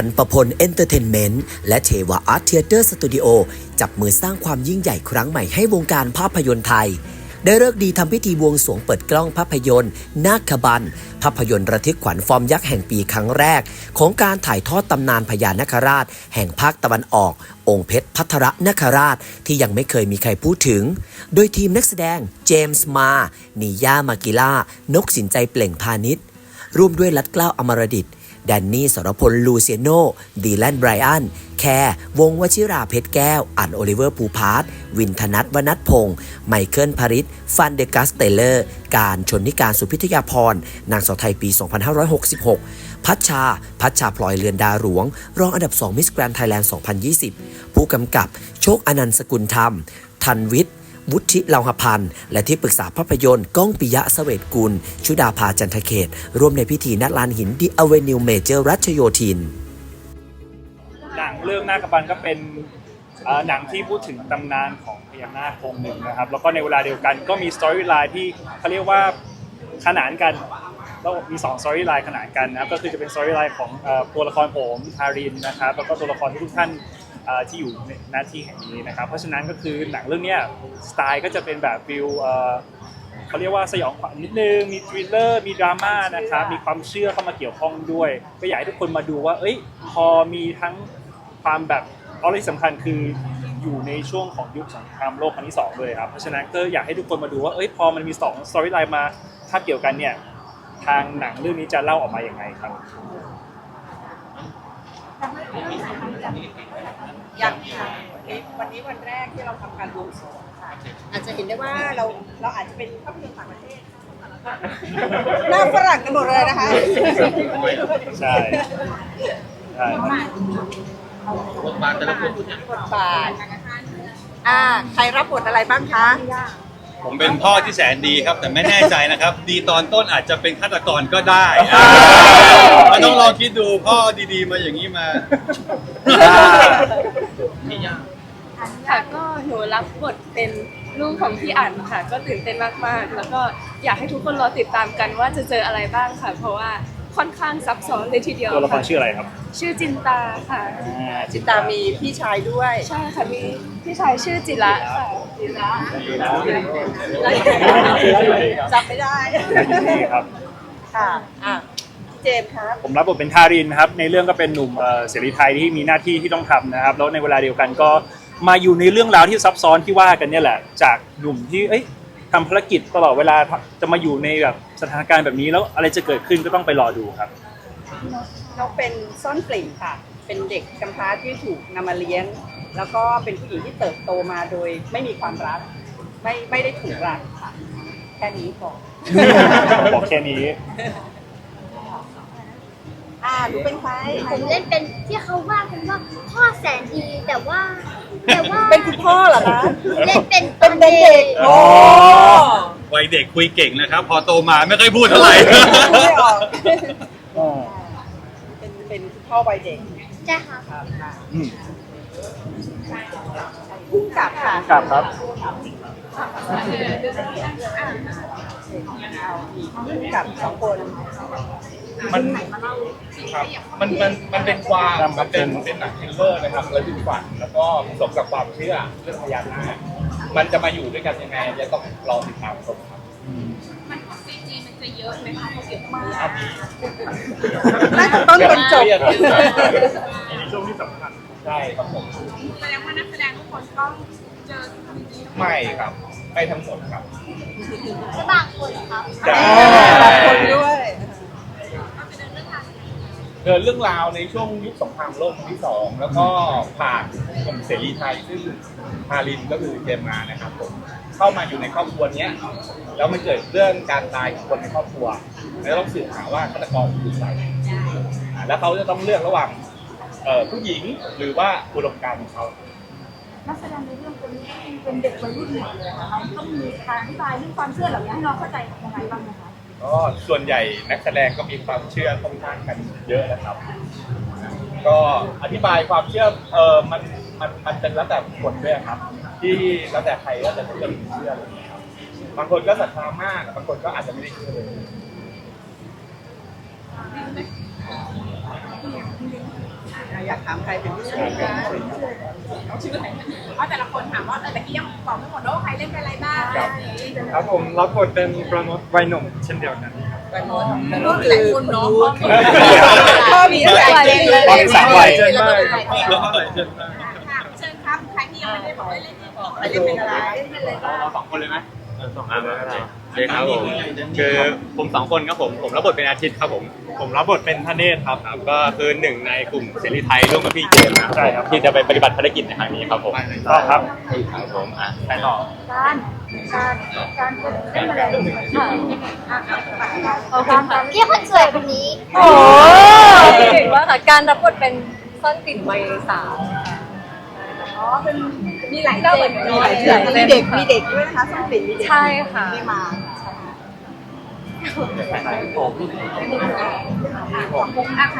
ทันประพลเอนเตอร์เทนเมนต์และเทวาอาร์ตเทเตอร์สตูดิโอจับมือสร้างความยิ่งใหญ่ครั้งใหม่ให้วงการภาพยนตร์ไทย ได้เลิกดีทำพิธีบวงสวงเปิดกล้องภาพยนตร์ นาคบัน ภาพยนตร์ระทึกขวัญฟอร์มยักษ์แห่งปีครั้งแรก ของการถ่ายทอดตำนานพญานาคราช แห่งภาคตะวันออก องค์เพชรพัทรนาคราชที่ยังไม่เคยมีใครพูดถึง โดยทีมนักแสดงเจมส์มานียามากิล่านกสินใจเปล่งพาณิชย์ร่วมด้วยลัดเกล้าอมรดิต แดนนี่สรพล ลูเซียโน ดีแลนไบรอัน แคร์วงวชิราเพชรแก้ว อันโอลิเวอร์ปูพาร์ตวินธนัทวนัทพงศ์ไมเคิลพาริสฟันเดกัสเตเลอร์ การชนนิการสุพิทยาพร นางสาวไทยปี 2566 พัชชา พัชชาพลอยเลือนดาหลวง รองอันดับ 2 มิสแกรนด์ไทยแลนด์ 2020 ผู้กำกับ โชคอนันต์สกุลธรรม ทันวิทย์ วุฒิเลาหพันธ์ และที่ปรึกษาภาพยนตร์ก้องปิยะเสวตกุล ชุดาภาจันทเขต ร่วมในพิธีนัดลานหินดีอเวนิวเมเจอร์รัชโยธิน หนังเรื่องหน้าคบันก็เป็นหนังที่พูดถึงตำนานของพญานาคองค์หนึ่งนะครับ แล้วก็ในเวลาเดียวกันก็มีสตอรี่ไลน์ที่เขาเรียกว่าขนานกันแล้วมี2สตอรี่ไลน์ขนานกันนะครับก็คือจะเป็นสตอรี่ไลน์ของตัวละครผมทารินนะครับแล้วก็ตัวละครทุกท่าน ที่อยู่ในหน้าที่แห่งนี้นะครับ เพราะฉะนั้นก็คือหนังเรื่องนี้สไตล์ก็จะเป็นแบบฟิลเขาเรียกว่าสยองขวัญนิดนึงมีทริลเลอร์มีดราม่านะครับมีความเชื่อเข้ามาเกี่ยวข้องด้วย ก็อยากให้ทุกคนมาดูว่า เอ้ยพอมีทั้งความแบบเอาเลยสำคัญคืออยู่ในช่วงของยุคสงครามโลกครั้งที่สองเลยครับเพราะฉะนั้นก็อยากให้ทุกคนมาดูว่าเอ้ยพอมันมีสองสตอรี่ไลน์มาถ้าเกี่ยวกันเนี่ยทางหนังเรื่องนี้จะเล่าออกมาอย่างไงครับ ยังค่ะวันนี้วันนี้วันแรกที่เราทำการบวงสรวงค่ะอาจจะเห็นได้ว่าเราเราอาจจะเป็นภาพยนตร์ต่างประเทศหน้าฝรั่งกันหมดเลยนะคะ ใช่ใช่บทบาทอ่าใครรับบทอะไรบ้างคะ ผมเป็นพ่อที่แสนดีครับ แต่ไม่แน่ใจนะครับ ดีตอนต้นอาจจะเป็นฆาตกรก็ได้มันต้องลองคิดดูพ่อดีๆ มาอย่างนี้มา ค่ะก็หนูรับบทเป็นลูกของพี่อั๋นค่ะ ก็ตื่นเต้นมากๆ แล้วก็อยากให้ทุกคนรอติดตามกันว่าจะเจออะไรบ้างค่ะ เพราะว่า ค่อนข้างซับซ้อนเลยทีเดียวตัวละครค่ะชื่ออะไรครับชื่อจินตาค่ะ อ่าจิตามีพี่ชายด้วยใช่ค่ะมีพี่ชายชื่อจิระค่ะจิระจำไม่ได้ นี่ครับ ค่ะอะเจมส์ครับผมรับบทเป็นทารินนะครับในเรื่องก็เป็นหนุ่มเอ่อเสรีไทยที่มีหน้าที่ที่ต้องทำนะครับ แล้วในเวลาเดียวกันก็มาอยู่ในเรื่องราวที่ซับซ้อนที่ว่ากันเนี่ยแหละ จากหนุ่มที่เอ้ย ทำภารกิจตลอดเวลาจะมาอยู่ในแบบสถานการณ์แบบนี้แล้วอะไรจะเกิดขึ้นก็ต้องไปรอดูครับ เขาเป็นซ่อนกลิ่นค่ะ เป็นเด็กกำพร้าที่ถูกนำมาเลี้ยง แล้วก็เป็นผู้หญิงที่เติบโตมาโดยไม่มีความรัก ไม่ไม่ได้ถูกรักค่ะ แค่นี้พอบอกแค่นี้ อ่าหนูเป็นใคร ผมเล่นเป็นที่เขาว่ากันว่าพ่อแสนดีแต่ว่า แต่ว่าเป็นคุณพ่อเหรอคะเล่นเป็นเป็นเด็กๆโอ้วัยเด็กคุยเก่งนะครับ พอโตมาไม่ค่อยพูดเท่าไหร่ ไม่ออกอ๋อเป็นเป็นคุณพ่อวัยเด็กใช่ค่ะ ครับค่ะอืมพุ่งกลับค่ะครับครับเอาอีกพุ่งกลับสองคน มันครับมันมันมันเป็นความมันเป็นเป็นหนังทริลเลอร์นะครับระทึกขวัญแล้วก็ผสมกับความเชื่อเรื่องพญานาคมันจะมาอยู่ด้วยกันยังไงจะต้องรอติดตามชมครับน่าจะต้นคนจบช่วงที่สำคัญใช่ครับผมแสดงว่านักแสดงทุกคนต้องเจอไม่ครับไม่ทั้งหมดครับก็บางคนครับจะบางคนด้วย เดินเรื่องราวในช่วงยุคสงครามโลกครั้งที่สองแล้วก็ผ่านกลุ่มเสรีไทยซึ่งฮารินก็คือเจมมานะครับผมเข้ามาอยู่ในครอบครัวเนี้ยแล้วมันเกิดเรื่องการตายของคนในครอบครัว แล้วต้องสืบหาว่าฆาตกรคือใครอ่าแล้วเขาจะต้องเลือกระหว่างเอ่อผู้หญิงหรือว่าอุดมการณ์ของเขา นักแสดงในเรื่องคนนี้เป็นเด็กวัยรุ่นหมดเลยนะคะต้องมีการอธิบายเรื่องความเชื่อเหล่านี้ให้เราเข้าใจยังไงบ้างนะคะ ก็ส่วนใหญ่นักแสดงก็มีความเชื่อค่อนข้างกันเยอะนะครับ ก็อธิบายความเชื่อเออมันมันมันเป็นแล้วแต่คนด้วยครับ ที่แล้วแต่ใครแล้วแต่คนจะเชื่ออะไรอย่างเงี้ยครับบางคนก็ศรัทธามากบางคนก็อาจจะไม่ได้เชื่อเลยอยากถามใครเป็นพิเศษไหม เพราะแต่ละคนถามว่าเออแต่กี้ยังบอกไม่หมดว่าใครเล่นเป็นอะไรบ้างครับผมรับบทเป็นประนดวัยหนุ่มเช่นเดียวกันเป็นมดก็คือหลายคนเนาะพ่อมีหลายเจนเลยตอนนี้สามวัยเชิญครับใครที่ยังไม่ได้บอกได้เล่นที่บอกเล่นเป็นอะไรเราสองคนเลยไหมสองคนเลย ครับผมคือผมสองคนครับผมผมรับบทเป็นอาทิตย์ครับผม ผมรับบทเป็นทเนศครับครับก็คือหนึ่งในกลุ่มเสรีไทยร่วมกับพี่เจมส์นะใช่ครับ ที่จะไปปฏิบัติภารกิจในครั้งนี้ครับผมก็ครับครับผมอะไปต่อการการการเล่นอะไรค่ะการการพี่คนสวยคนนี้ โอ้เก่งมากค่ะการรับบทเป็นซ่อนกลิ่นวัยสาวอ๋อเป็น มีหลายเจนมีหลายเจนมีเด็กมีเด็กด้วยนะคะส้มกลิ่นมีเด็กใช่ค่ะที่มา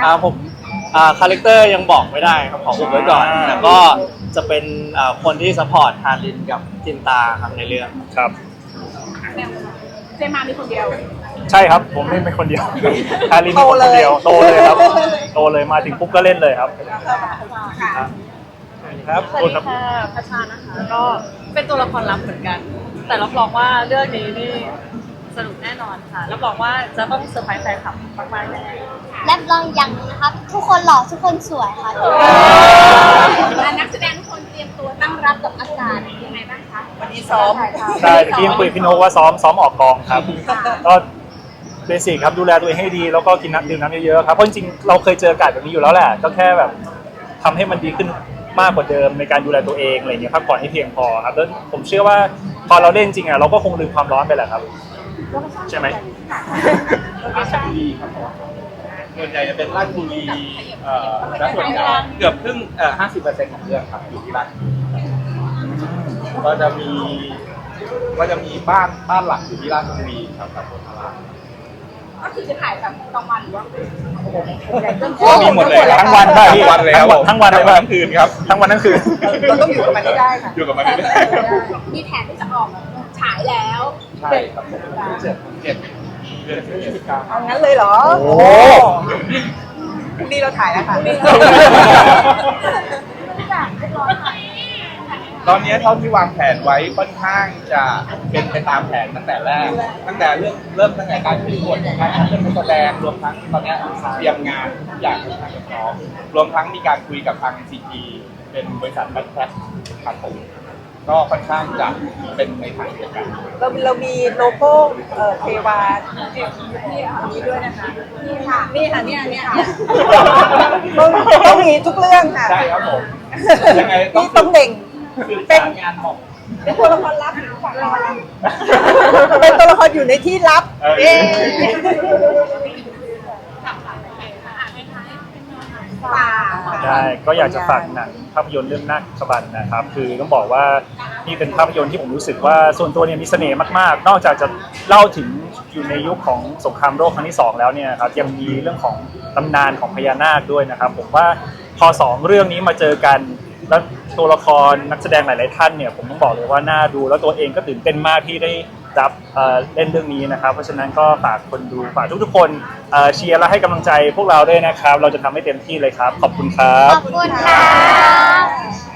อ่าผมอ่าคาแรคเตอร์ยังบอกไม่ได้ครับของผมไว้ก่อนอ่าแต่ก็จะเป็นอ่าคนที่สปอร์ตฮารินกับจินตาครับในเรื่องครับเจมามีคนเดียว ใช่ครับผมเล่นเป็นคนเดียวอารินเป็นคนเดียวโตเลยครับโตเลยมาถึงปุ๊บก็เล่นเลยครับ ครับสวัสดีค่ะพัชชานะคะ ก็เป็นตัวละครลับเหมือนกัน แต่รับรองว่าเรื่องนี้นี่สนุกแน่นอนค่ะรับรองว่าจะต้องเซอร์ไพรส์แฟนคลับมากๆแน่และลองอย่างหนึงนะครับทุกคนหล่อทุกคนสวยค่ะนักแสดงทุกคนเตรียมตัวตั้งรับกับอากาศยังไงบ้างคะวันนี้ซ้อมใช่เมื่อกี้ยังคุยกับพี่โนกว่าซ้อมซ้อมออกกองครับก็เบสิกครับดูแลตัวเองให้ดีแล้วก็กินน้ำดื่มน้ำเยอะๆครับเพราะจริงๆเราเคยเจออากาศแบบนี้อยู่แล้วแหละก็แค่แบบทำให้มันดีขึ้น มากกว่าเดิมในการดูแลตัวเองอะไรเงี้ยพักผ่อนให้เพียงพอครับแล้วผมเชื่อว่าพอเราเล่นจริงอะเราก็คงลืมความร้อนไปแหละครับ ใช่ไหมส่วนใหญ่จะเป็นราชบุรีเอ่อและส่วนใหญ่เกือบครึ่งเอ่อห้าสิบเปอร์เซ็นต์ของเรื่องครับอยู่ที่ราชบุรีก็จะมีก็จะมีบ้านบ้านหลักอยู่ที่ราชบุรีครับกับโพธาราม ก็คือจะถ่ายแบบกลางวันหรือว่ามีหมดเลยครับทั้งวันได้พี่ทั้งวันเลยครับผมทั้งวันเลยครับทั้งคืนครับทั้งวันทั้งคืนเราต้องอยู่กับมันให้ได้ค่ะอยู่กับมันไม่ได้มีแผนที่จะออกฉายแล้วใช่ครับผมเจ็ดเจ็ดเดือนพฤศจิกาเอางั้นเลยเหรอโอ้พรุ่งนี้เราถ่ายแล้วค่ะ ตอนนี้เท่าที่วางแผนไว้ค่อนข้างจะเป็นไปตามแผนตั้งแต่แรก ตั้งแต่เริ่มเริ่มตั้งแต่การคิดบทการเริ่มเป็นแสดงรวมทั้งตอนนี้เตรียมงานทุกอย่างค่อนข้างจะพร้อมรวมทั้งมีการคุยกับทางซีทีเป็นบริษัทแบ็คแพ็คครับผมก็ค่อนข้างจะเป็นในทางเดียวกัน เราเรามีโลโก้เอ่อเทวาที่นี่ด้วยนะคะนี่ค่ะนี่ค่ะเนี่ยเนี่ยค่ะต้องต้องมีทุกเรื่องค่ะ ใช่ครับผมยังไงต้อง นี่ต้องเด่ง เป็นงานหมอกเป็นตัวละครลับหรือฝั่งเราเป็นตัวละครอยู่ในที่ลับเออเอ๊ะป่าใช่ก็อยากจะฝากหนังภาพยนตร์เรื่องนาคขบันนะครับ คือต้องบอกว่านี่เป็นภาพยนตร์ที่ผมรู้สึกว่าส่วนตัวเนี่ยมีเสน่ห์มากๆ นอกจากจะเล่าถึงอยู่ในยุคของสงครามโลกครั้งที่สองแล้วเนี่ยครับยังมีเรื่องของตำนานของพญานาคด้วยนะครับ ผมว่าพอสองเรื่องนี้มาเจอกัน แล้วตัวละครนักแสดงหลาย ๆ ท่านเนี่ยผมต้องบอกเลยว่าน่าดูแล้วตัวเองก็ตื่นเต้นมากที่ได้รับเอ่อเล่นเรื่องนี้นะครับ เพราะฉะนั้นก็ฝากคนดูฝากทุก ๆ คนเอ่อเชียร์และให้กำลังใจพวกเราด้วยนะครับ เราจะทำให้เต็มที่เลยครับ ขอบคุณครับ ขอบคุณค่ะ